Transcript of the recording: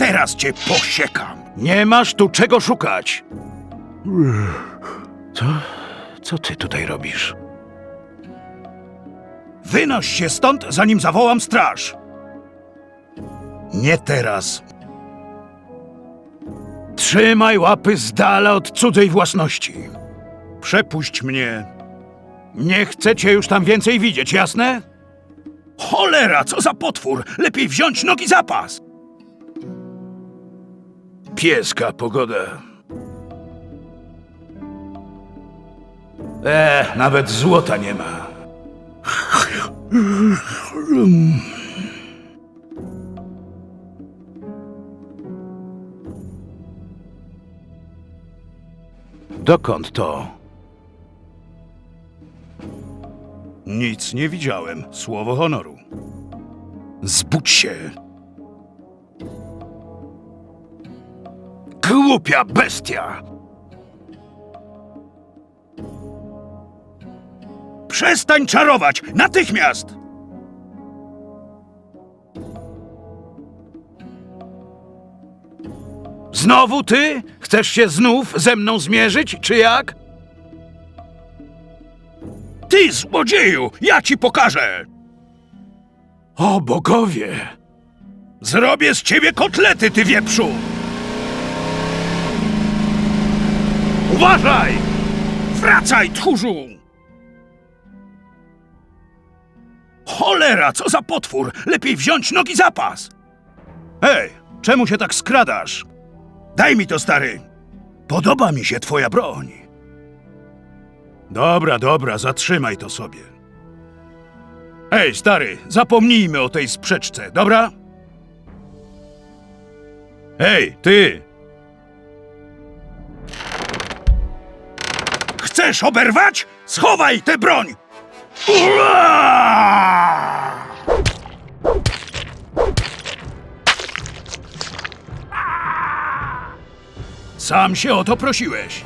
Teraz cię posiekam. Nie masz tu czego szukać. Co? Co ty tutaj robisz? Wynoś się stąd, zanim zawołam straż. Nie teraz. Trzymaj łapy z dala od cudzej własności. Przepuść mnie. Nie chcę cię już tam więcej widzieć, jasne? Cholera, co za potwór! Lepiej wziąć nogi za pas. Pieska pogoda. E, nawet złota nie ma. Dokąd to? Nic nie widziałem. Słowo honoru. Zbudź się. Głupia bestia! Przestań czarować! Natychmiast! Znowu ty? Chcesz się znów ze mną zmierzyć, czy jak? Ty, złodzieju! Ja ci pokażę! O bogowie! Zrobię z ciebie kotlety, ty wieprzu! Uważaj! Wracaj, tchórzu! Cholera, co za potwór! Lepiej wziąć nogi za pas! Czemu się tak skradasz? Daj mi to, stary! Podoba mi się twoja broń. Dobra, dobra, zatrzymaj to sobie. Hej, stary, zapomnijmy o tej sprzeczce, dobra? Hej, ty! Chcesz oberwać? Schowaj tę broń! Ua! Sam się o to prosiłeś.